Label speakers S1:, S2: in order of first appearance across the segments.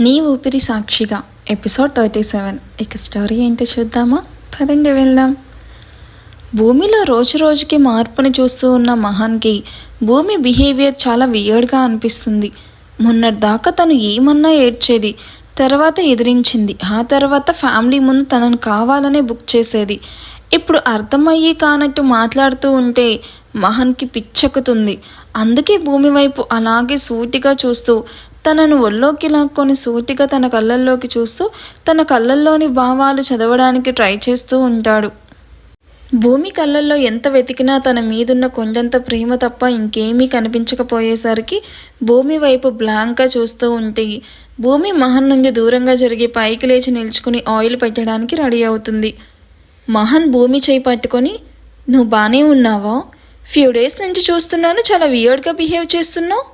S1: నీ ఊపిరి సాక్షిగా. Episode thirty seven. ఇక స్టోరీ ఏంటో చూద్దామా? పదండి వెళ్దాం. భూమిలో రోజు రోజుకి మార్పుని చూస్తూ ఉన్న మహాన్కి భూమి బిహేవియర్ చాలా వియర్డ్గా అనిపిస్తుంది. మొన్నటిదాకా తను ఏమన్నా ఏడ్చేది తర్వాత ఎదిరించింది. ఆ తర్వాత ఫ్యామిలీ ముందు తనను కావాలనే బుక్ చేసేది. ఇప్పుడు అర్థమయ్యి కానట్టు మాట్లాడుతూ ఉంటే మహన్కి పిచ్చెక్కుతుంది. అందుకే భూమి వైపు అలాగే సూటిగా చూస్తూ తనను ఒళ్ళోకి లాక్కొని సూటిగా తన కళ్ళల్లోకి చూస్తూ తన కళ్ళల్లోని భావాలు చదవడానికి ట్రై చేస్తూ ఉంటాడు. భూమి కళ్ళల్లో ఎంత వెతికినా తన మీదున్న కొండంత ప్రేమ తప్ప ఇంకేమీ కనిపించకపోయేసరికి భూమి వైపు బ్లాంక్గా చూస్తూ ఉంటే భూమి మహన్ నుండి దూరంగా జరిగి పైకి లేచి నిల్చుకుని ఆయిల్ పెట్టడానికి రెడీ అవుతుంది. మహన్ భూమి చేయి పట్టుకొని నువ్వు బాగానే ఉన్నావా? ఫ్యూ డేస్ నుంచి చూస్తున్నాను చాలా వియర్డ్గా బిహేవ్ చేస్తున్నావు.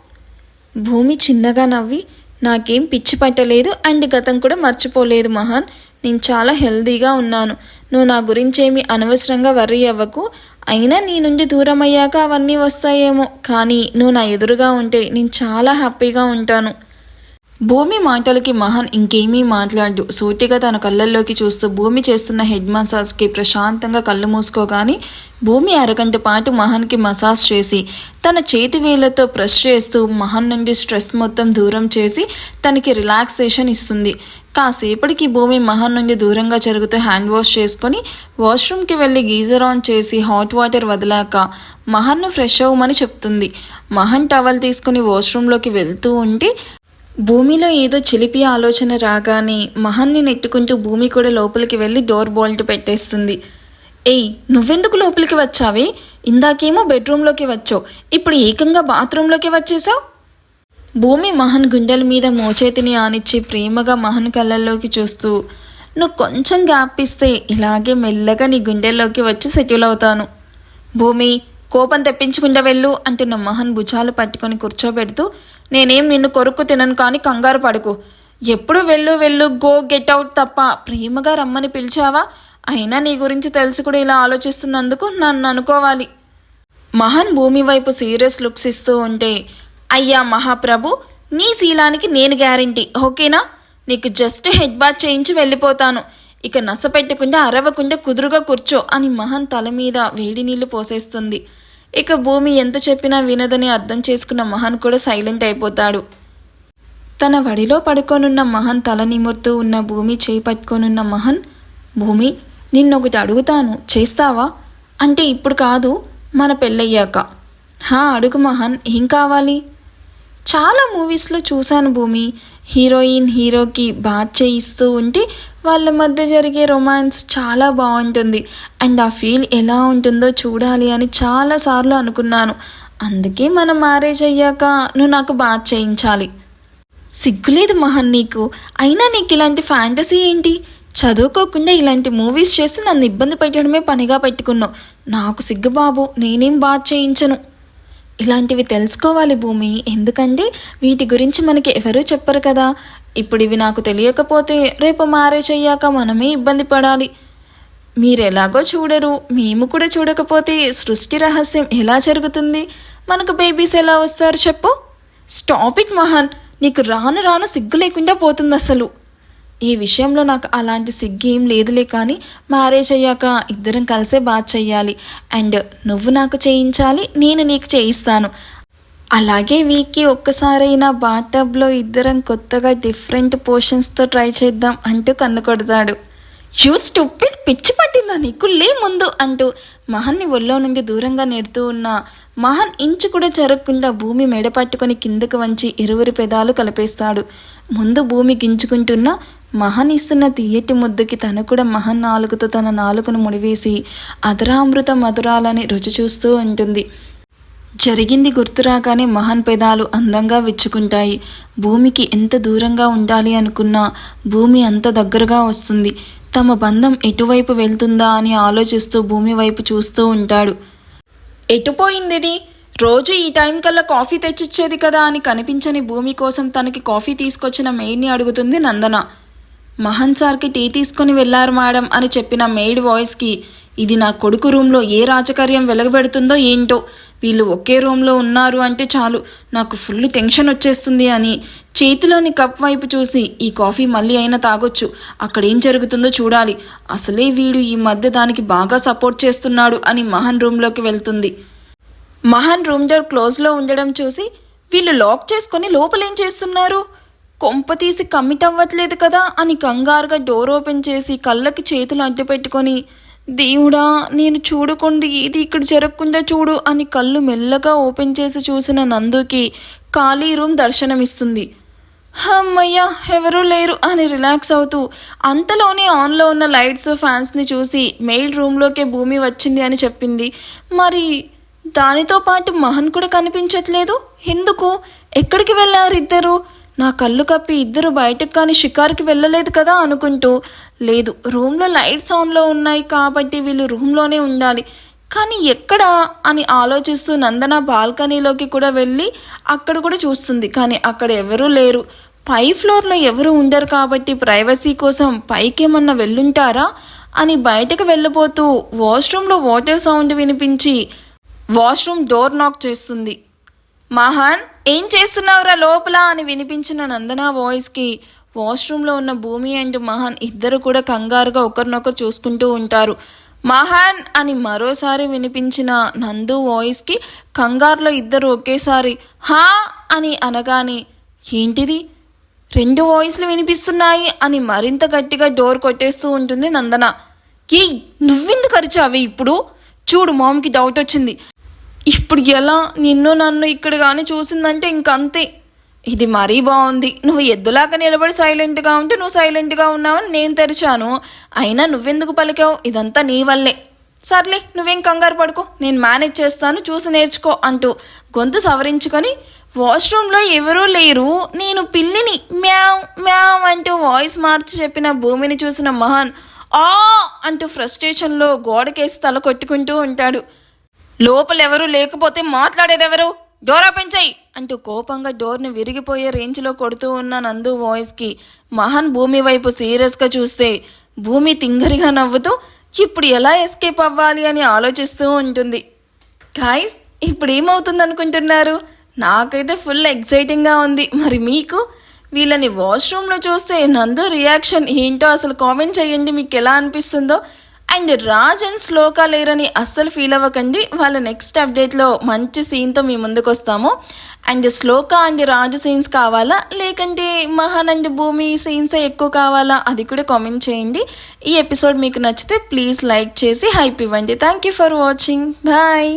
S1: భూమి చిన్నగా నవ్వి నాకేం పిచ్చి పట్టలేదు అండ్ గతం కూడా మర్చిపోలేదు మహాన్. నేను చాలా హెల్దీగా ఉన్నాను. నువ్వు నా గురించి ఏమి అనవసరంగా వర్రీ అవ్వకు. అయినా నీ నుండి దూరం అయ్యాక అవన్నీ వస్తాయేమో. కానీ నువ్వు నా ఎదురుగా ఉంటే నేను చాలా హ్యాపీగా ఉంటాను. భూమి మాటలకి మహన్ ఇంకేమీ మాట్లాడు సూటిగా తన కళ్ళల్లోకి చూస్తూ భూమి చేస్తున్న హెడ్ మసాజ్కి ప్రశాంతంగా కళ్ళు మూసుకోగాని భూమి అరగంట పాటు మహన్కి మసాజ్ చేసి తన చేతి వేళ్ళతో ప్రెస్ చేస్తూ మహన్ నుండి స్ట్రెస్ మొత్తం దూరం చేసి తనకి రిలాక్సేషన్ ఇస్తుంది. కాసేపటికి భూమి మహన్ నుండి దూరంగా జరుగుతూ హ్యాండ్ వాష్ చేసుకొని వాష్రూమ్కి వెళ్ళి గీజర్ ఆన్ చేసి హాట్ వాటర్ వదిలాక మహన్ను ఫ్రెష్ అవ్వమని చెప్తుంది. మహన్ టవల్ తీసుకుని వాష్రూమ్లోకి వెళ్తూ ఉంటే భూమిలో ఏదో చిలిపి ఆలోచన రాగానే మహాన్ని నెట్టుకుంటూ భూమి కూడా లోపలికి వెళ్ళి డోర్ బోల్ట్ పెట్టేస్తుంది. ఏయ్ నువ్వెందుకు లోపలికి వచ్చావే? ఇందాకేమో బెడ్రూమ్లోకి వచ్చావు. ఇప్పుడు ఏకంగా బాత్రూంలోకి వచ్చేసావు? భూమి మహన్ గుండెల మీద మోచేతిని ఆనిచ్చి ప్రేమగా మహన్ కళ్ళల్లోకి చూస్తూ నువ్వు కొంచెం గ్యాప్ ఇస్తే ఇలాగే మెల్లగా నీ గుండెల్లోకి వచ్చి సెటిల్ అవుతాను. భూమి కోపం తెప్పించుకుంటా వెళ్ళు అంటున్న మోహన్ భుజాలు పట్టుకొని కూర్చోబెడుతూ నేనేం నిన్ను కొరుక్కు తినను కానీ కంగారు పడుకు. ఎప్పుడు వెళ్ళు వెళ్ళు గో గెట్ అవుట్ తప్ప. ప్రేమగా రమ్మని పిలిచావా? అయినా నీ గురించి తెలిసి కూడా ఇలా ఆలోచిస్తున్నందుకు నన్ను అనుకోవాలి. మహాన్ భూమి వైపు సీరియస్ లుక్స్ ఇస్తూ ఉంటే అయ్యా మహాప్రభు నీ శీలానికి నేను గ్యారంటీ ఓకేనా? నీకు జస్ట్ హెడ్ బాత్ చేయించి వెళ్ళిపోతాను. ఇక నస పెట్టకుండా అరవకుండా కుదురుగా కూర్చో అని మహన్ తల మీద వేడి నీళ్ళు పోసేస్తుంది. ఇక భూమి ఎంత చెప్పినా వినదని అర్థం చేసుకున్న మహన్ కూడా సైలెంట్ అయిపోతాడు. తన వడిలో పడుకోనున్న మహన్ తల నిమురుతూ ఉన్న భూమి చేయి పట్టుకొనున్న మహన్ భూమి నిన్నొకటి అడుగుతాను. చేస్తావా? అంటే ఇప్పుడు కాదు మన పెళ్ళయ్యాక. హా అడుగు మహన్ ఏం కావాలి? చాలా మూవీస్లో చూశాను భూమి. హీరోయిన్ హీరోకి బాత్ చేయిస్తూ ఉంటే వాళ్ళ మధ్య జరిగే రొమాన్స్ చాలా బాగుంటుంది. అండ్ ఆ ఫీల్ ఎలా ఉంటుందో చూడాలి అని చాలాసార్లు అనుకున్నాను. అందుకే మనం మ్యారేజ్ అయ్యాక నువ్వు నాకు బాత్ చేయించాలి. సిగ్గులేదు మహన్ నీకు. అయినా నీకు ఇలాంటి ఫ్యాంటసీ ఏంటి? చదువుకోకుండా ఇలాంటి మూవీస్ చేసి నన్ను ఇబ్బంది పెట్టడమే పనిగా పెట్టుకున్నావు. నాకు సిగ్గు బాబు నేనేం బాధ చేయించను? ఇలాంటివి తెలుసుకోవాలి భూమి. ఎందుకంటే వీటి గురించి మనకి ఎవరూ చెప్పరు కదా. ఇప్పుడు ఇవి నాకు తెలియకపోతే రేపు మ్యారేజ్ అయ్యాక మనమే ఇబ్బంది పడాలి. మీరెలాగో చూడరు. మేము కూడా చూడకపోతే సృష్టి రహస్యం ఎలా జరుగుతుంది? మనకు బేబీస్ ఎలా వస్తారు చెప్పు. స్టాప్ ఇట్ మహాన్. నీకు రాను రాను సిగ్గు లేకుండా పోతుంది అసలు ఈ విషయంలో నాకు అలాంటి సిగ్గేం ఏం లేదులే కానీ మ్యారేజ్ అయ్యాక ఇద్దరం కలిసే బాగా చెయ్యాలి. అండ్ నువ్వు నాకు చేయించాలి నేను నీకు చేయిస్తాను. అలాగే వీక్కి ఒక్కసారైనా బాటబ్లో ఇద్దరం కొత్తగా డిఫరెంట్ పోర్షన్స్తో ట్రై చేద్దాం అంటూ కన్ను కొడతాడు. యూ స్టూపిడ్ పిచ్చి పట్టిందా నీకు? లే ముందు అంటూ మహన్ని ఒళ్ళో నుండి దూరంగా నెడుతూ ఉన్న మహన్ ఇంచు కూడా జరగకుండా భూమి మెడ పట్టుకొని కిందకు వంచి ఇరువురి పెదాలు కలిపేస్తాడు. ముందు భూమి గించుకుంటున్న మహన్ ఇస్తున్న తీయటి ముద్దుకి తను కూడా మహన్ నాలుగుతో తన నాలుగును ముడివేసి అదరామృత మధురాలని రుచి చూస్తూ ఉంటుంది. జరిగింది గుర్తురాగానే మహన్ పెదాలు అందంగా విచ్చుకుంటాయి. భూమికి ఎంత దూరంగా ఉండాలి అనుకున్నా భూమి అంత దగ్గరగా వస్తుంది. తమ బంధం ఎటువైపు వెళ్తుందా అని ఆలోచిస్తూ భూమి వైపు చూస్తూ ఉంటాడు. ఎటుపోయింది ఇది రోజు ఈ టైం కల్లా కాఫీ తెచ్చిచ్చేది కదా అని కనిపించని భూమి కోసం తనకి కాఫీ తీసుకొచ్చిన మెయిడ్ని అడుగుతుంది నందన. మహన్ సార్కి టీ తీసుకొని వెళ్ళారు మేడం అని చెప్పిన మెయిడ్ వాయిస్కి ఇది నా కొడుకు రూమ్లో ఏ రాజకార్యం వెలగబెడుతుందో ఏంటో. వీళ్ళు ఒకే రూమ్లో ఉన్నారు అంటే చాలు నాకు ఫుల్ టెన్షన్ వచ్చేస్తుంది అని. చేతిలోని కప్ వైపు చూసి ఈ కాఫీ మళ్ళీ అయినా తాగొచ్చు అక్కడ ఏం జరుగుతుందో చూడాలి. అసలే వీడు ఈ మధ్య దానికి బాగా సపోర్ట్ చేస్తున్నాడు అని మహన్ రూమ్లోకి వెళ్తుంది. మహన్ రూమ్ డోర్ క్లోజ్లో ఉండడం చూసి వీళ్ళు లాక్ చేసుకొని లోపలేం చేస్తున్నారు? కొంప తీసి కమిట్ అవ్వట్లేదు కదా అని కంగారుగా డోర్ ఓపెన్ చేసి కళ్ళకి చేతులు అడ్డు పెట్టుకొని దేవుడా నేను చూడకుండా ఇది ఇక్కడ జరగకుండా చూడు అని కళ్ళు మెల్లగా ఓపెన్ చేసి చూసిన నందుకి ఖాళీ రూమ్ దర్శనమిస్తుంది. హమ్మయ్య ఎవరూ లేరు అని రిలాక్స్ అవుతూ అంతలోనే ఆన్లో ఉన్న లైట్స్ ఫ్యాన్స్ని చూసి మెయిల్ రూమ్లోకే భూమి వచ్చింది అని చెప్పింది. మరి దానితో పాటు మహన్ కూడా కనిపించట్లేదు? ఎందుకు? ఎక్కడికి వెళ్ళారు ఇద్దరు? నా కళ్ళు కప్పి ఇద్దరు బయటకు కానీ షికారుకి వెళ్ళలేదు కదా అనుకుంటూ లేదు రూమ్లో లైట్స్ ఆన్లో ఉన్నాయి కాబట్టి వీళ్ళు రూమ్లోనే ఉండాలి. కానీ ఎక్కడ అని ఆలోచిస్తూ నందన బాల్కనీలోకి కూడా వెళ్ళి అక్కడ కూడా చూస్తుంది. కానీ అక్కడ ఎవరూ లేరు. పై ఫ్లోర్లో ఎవరు ఉండరు కాబట్టి ప్రైవసీ కోసం పైకేమన్నా వెళ్ళుంటారా అని బయటకు వెళ్ళబోతూ వాష్రూమ్లో వాటర్ సౌండ్ వినిపించి వాష్రూమ్ డోర్ నాక్ చేస్తుంది. మహాన్? ఏం చేస్తున్నావురా లోపల అని వినిపించిన నందన వాయిస్కి వాష్రూమ్లో ఉన్న భూమి అండ్ మహాన్ ఇద్దరు కూడా కంగారుగా ఒకరినొకరు చూసుకుంటూ ఉంటారు. మహాన్ అని మరోసారి వినిపించిన నందు వాయిస్కి కంగారులో ఇద్దరు ఒకేసారి హా అని అనగానే ఏంటిది? రెండు వాయిస్లు వినిపిస్తున్నాయి అని మరింత గట్టిగా డోర్ కొట్టేస్తూ ఉంటుంది నందన. ఏ నువ్వెందుకు అరిచావి? ఇప్పుడు చూడు మామ్కి డౌట్ వచ్చింది. ఇప్పుడు ఎలా నిన్ను నన్ను ఇక్కడ కానీ చూసిందంటే ఇంకంతే. ఇది మరీ బాగుంది నువ్వు ఎద్దులాగా నిలబడి సైలెంట్గా ఉంటే నువ్వు సైలెంట్గా ఉన్నావని నేను తెరిచాను. అయినా నువ్వెందుకు పలికావు? ఇదంతా నీ వల్లే. సర్లే నువ్వేం కంగారు పడుకో. నేను మేనేజ్ చేస్తాను చూసి నేర్చుకో అంటూ గొంతు సవరించుకొని వాష్రూమ్లో ఎవరూ లేరు. నేను పిల్లిని మ్యావ్ మ్యావ్ అంటూ వాయిస్ మార్చి చెప్పిన భూమిని చూసిన మహాన్ ఆ! అంటూ ఫ్రస్ట్రేషన్లో గోడకేసి తల కొట్టుకుంటూ ఉంటాడు. లోపలెవరూ లేకపోతే మాట్లాడేదెవరు? డోర్ పెంచాయి! అంటూ కోపంగా డోర్ని విరిగిపోయే రేంజ్లో కొడుతూ ఉన్న నందు వాయిస్కి మహాన్ భూమి వైపు సీరియస్గా చూస్తే భూమి తింగరిగా నవ్వుతూ ఇప్పుడు ఎలా ఎస్కేప్ అవ్వాలి? అని ఆలోచిస్తూ ఉంటుంది. గాయస్ ఇప్పుడు ఏమవుతుంది అనుకుంటున్నారు నాకైతే ఫుల్ ఎక్సైటింగ్గా ఉంది. మరి మీకు? వీళ్ళని వాష్రూమ్లో చూస్తే నందు రియాక్షన్ ఏంటో అసలు కామెంట్ చేయండి. మీకు ఎలా అనిపిస్తుందో అండ్ రాజ్ అండ్ శ్లోక లేరని అస్సలు ఫీల్ అవ్వకండి. వాళ్ళ నెక్స్ట్ అప్డేట్లో మంచి సీన్తో మీ ముందుకు వస్తాము and Shloka and Raju scenes కావాలా? లేకంటే మహాన్ అండ్ భూమి సీన్స్ ఎక్కువ కావాలా? అది కూడా కామెంట్ చేయండి. ఈ ఎపిసోడ్ మీకు నచ్చితే ప్లీజ్ లైక్ చేసి హైప్ ఇవ్వండి. Thank you for watching bye